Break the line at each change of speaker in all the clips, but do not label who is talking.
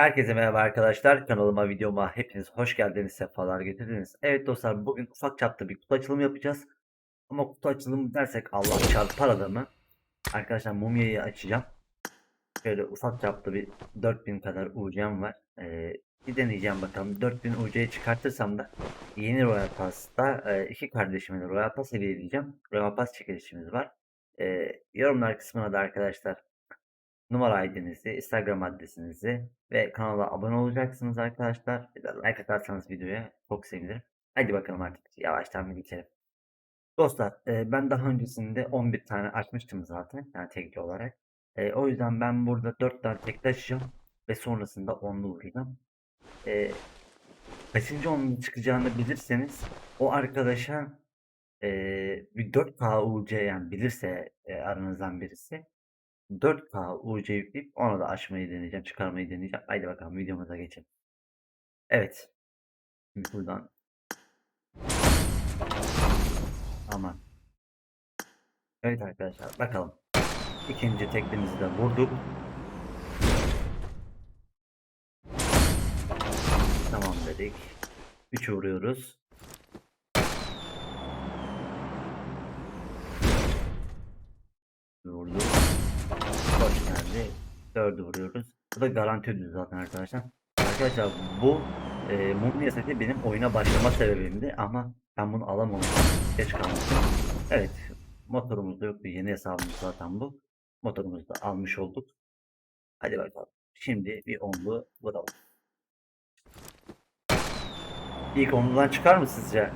Herkese merhaba arkadaşlar. Kanalıma, videoma hepiniz hoş geldiniz, sefalar getirdiniz. Evet dostlar bugün ufak çapta bir kutu açılımı yapacağız. Ama kutu açılımı dersek Allah çarpar adamı. Arkadaşlar mumyayı açacağım. Şöyle ufak çapta bir 4000 kadar UC'm var. Ee, bir deneyeceğim bakalım. 4000 UC'yi çıkartırsam da yeni Royal Pass'ta e, iki kardeşime de Royal Pass hediye edeceğim. Royal Pass çekilişimiz var. Ee, yorumlar kısmına da arkadaşlar numara ID'nizi, Instagram adresinizi ve kanala abone olacaksınız arkadaşlar. Bir de like atarsanız videoya çok sevinirim. Hadi bakalım artık yavaştan bir geçelim. Dostlar e, ben daha öncesinde 11 tane açmıştım zaten yani tekli olarak. E, o yüzden ben burada 4 tane tekli açacağım ve sonrasında 10'lu vuracağım. E, kaçıncı 10'lu çıkacağını bilirseniz o arkadaşa e, bir 4K UC yani bilirse e, aranızdan birisi 4K UC yükleyip onu da açmayı deneyeceğim, çıkarmayı deneyeceğim. Haydi bakalım videomuza geçelim. Evet. Şimdi buradan. Aman. Evet arkadaşlar bakalım. İkinci teklimizi de vurduk. Tamam dedik. 3 vuruyoruz. 4'ü vuruyoruz. Bu da garanti ödül zaten arkadaşlar. Arkadaşlar bu e, mumya seti benim oyuna başlama sebebimdi ama ben bunu alamamıştım. Geç kalmıştım. Evet motorumuz da yoktu. Yeni hesabımız zaten bu. Motorumuzu da almış olduk. Hadi bakalım. Şimdi bir onlu vuralım. İlk onludan çıkar mı sizce?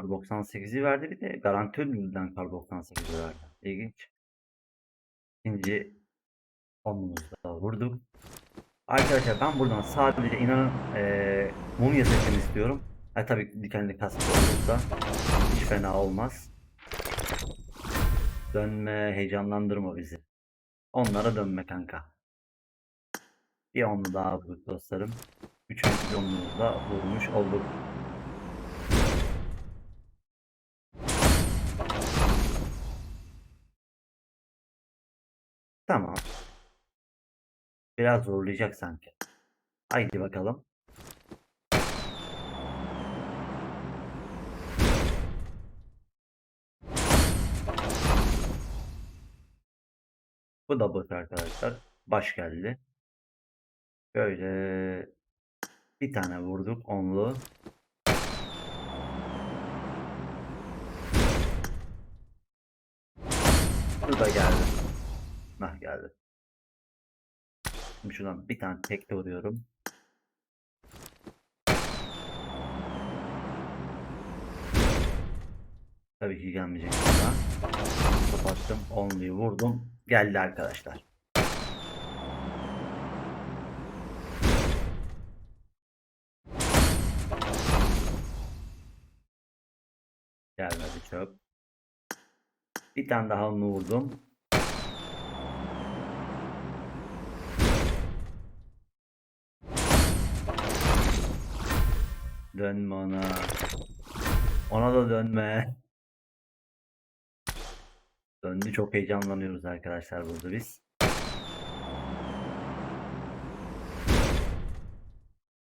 Kar 98'i verdi bir de garanti ödülünden Kar 98'i verdi. İlginç. İkinci onumuzu da vurduk. Arkadaşlar ben buradan sadece inanın eee mumya setini istiyorum. Ha tabii dikenli kask olursa hiç fena olmaz. Dönme heyecanlandırma bizi. Onlara dönme kanka. Bir onlu daha vurduk dostlarım. Üçüncü onumuzu da vurmuş olduk. Tamam. Biraz zorlayacak sanki. Haydi bakalım. Bu da boş arkadaşlar. Baş geldi. Böyle bir tane vurduk onlu. Bu da geldi. Nah geldi. Şimdi şuradan bir tane tekte vuruyorum. Tabii ki gelmeyecek burada. Kapattım. Onluyu vurdum. Geldi arkadaşlar. Gelmedi çöp. Bir tane daha onu vurdum. Dönme ona. Ona da dönme. Döndü çok heyecanlanıyoruz arkadaşlar burada biz.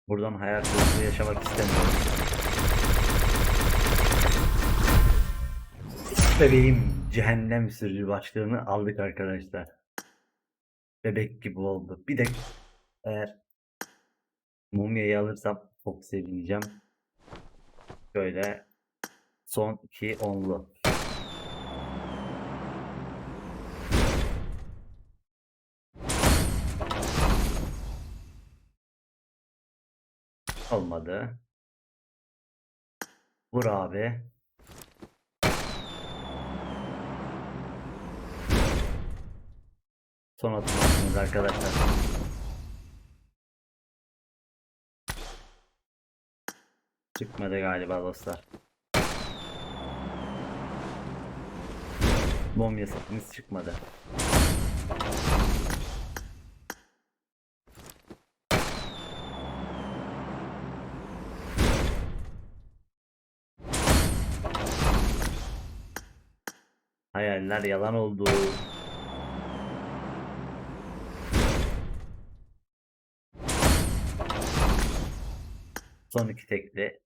Buradan hayal kırıklığı yaşamak istemiyorum. Bebeğim cehennem sürücü başlığını aldık arkadaşlar. Bebek gibi oldu. Bir de eğer mumyayı alırsam çok sevineceğim. Şöyle son iki onlu. Olmadı. Vur abi. Son atıyorsunuz arkadaşlar. Çıkmadı galiba dostlar. Mumya setimiz çıkmadı. Hayaller yalan oldu. Son iki tekli.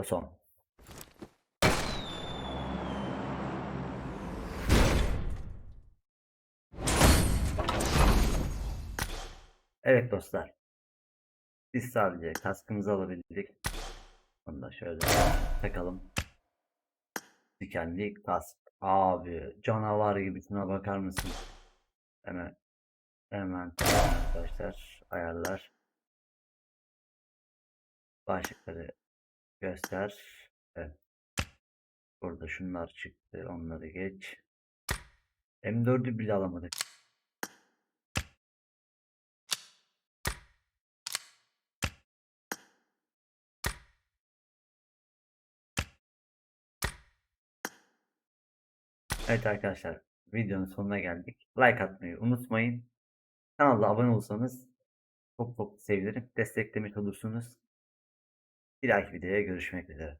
Ve son. Evet dostlar. Biz sadece kaskımızı alabildik. Onu da şöyle takalım. Dikenli kask. Abi canavar gibi şuna bakar mısın? Hemen hemen arkadaşlar ayarlar. Başlıkları göster. Evet. Burada şunlar çıktı. Onları geç. M4'ü bile alamadık. Evet arkadaşlar videonun sonuna geldik. Like atmayı unutmayın. Kanala abone olsanız çok çok sevinirim. Desteklemiş olursunuz. Bir dahaki videoya görüşmek üzere.